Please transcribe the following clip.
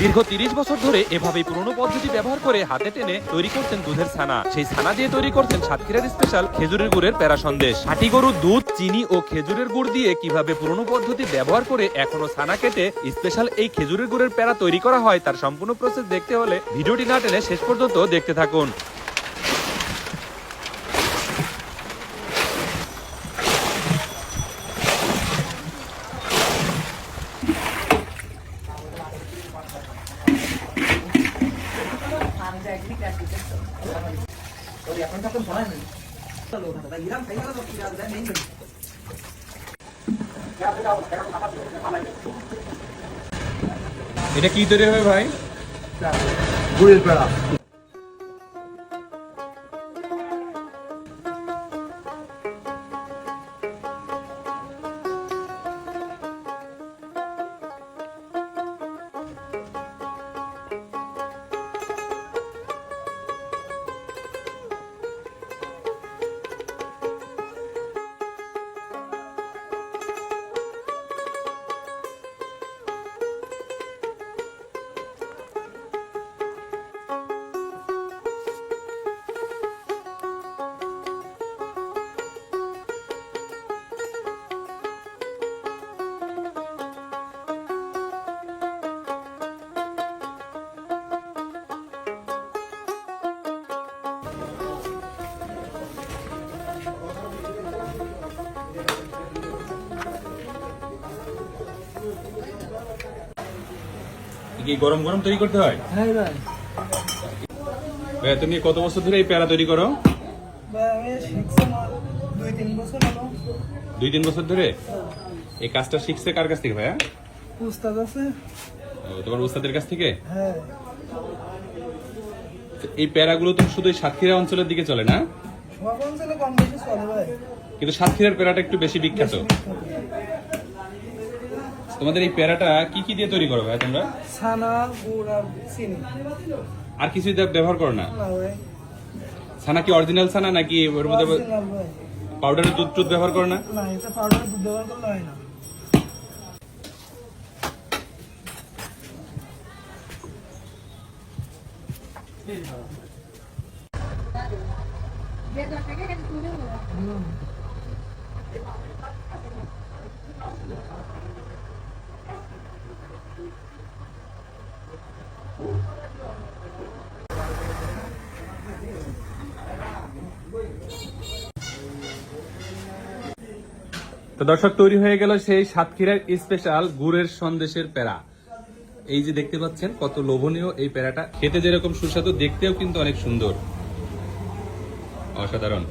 দীর্ঘ তিরিশ বছর ধরে এভাবে পুরনো পদ্ধতি ব্যবহার করে হাতে টেনে তৈরি করছেন দুধের ছানা। সেই ছানা দিয়ে তৈরি করছেন সাতক্ষীরার স্পেশাল খেজুরের গুড়ের প্যারা সন্দেশ হাটি গরুর দুধ, চিনি ও খেজুরের গুড় দিয়ে কীভাবে পুরনো পদ্ধতি ব্যবহার করে এখনও ছানা কেটে স্পেশাল এই খেজুরের গুড়ের প্যারা তৈরি করা হয় তার সম্পূর্ণ প্রসেস দেখতে হলে ভিডিওটি না টেনে শেষ পর্যন্ত দেখতে থাকুন। এটা কি তৈরি হবে ভাই? গুড়ের পেড়া। কি গরম গরম তৈরি করতে হয়? হ্যাঁ ভাই। ভাইয়া তুমি কত বছর ধরে এই প্যারা তৈরি করো? দুই তিন বছর ধরে? এই কাজটা শিখছে কার কাছ থেকে ভাইয়া? উস্তাদ আছে। তোমার উস্তাদের কাছ থেকে? হ্যাঁ। এই প্যারাগুলো তো শুধু সাতক্ষীরা অঞ্চলের দিকে চলে না? কিন্তু সাতক্ষীরার প্যারাটা একটু বেশি বিখ্যাত। তোমাদের এই প্যারাটা কি কি দিয়ে তৈরি করো ভাই তোমরা? ছানা গুড় আর চিনি। আর কিছু দিয়ে ব্যবহার করো না? ছানা কি অরিজিনাল ছানা নাকি ওর মধ্যে পাউডারের দুধ টুধ ব্যবহার করো না? না এটা পাউডার দুধ ব্যবহার করলে হয় না। তো দর্শক, তৈরি হয়ে গেল সেই সাতক্ষীরার স্পেশাল গুড়ের সন্দেশের প্যারা এই যে দেখতে পাচ্ছেন, কত লোভনীয় এই প্যারাটা খেতে যেরকম সুস্বাদু, দেখতেও কিন্তু অনেক সুন্দর। অসাধারণ।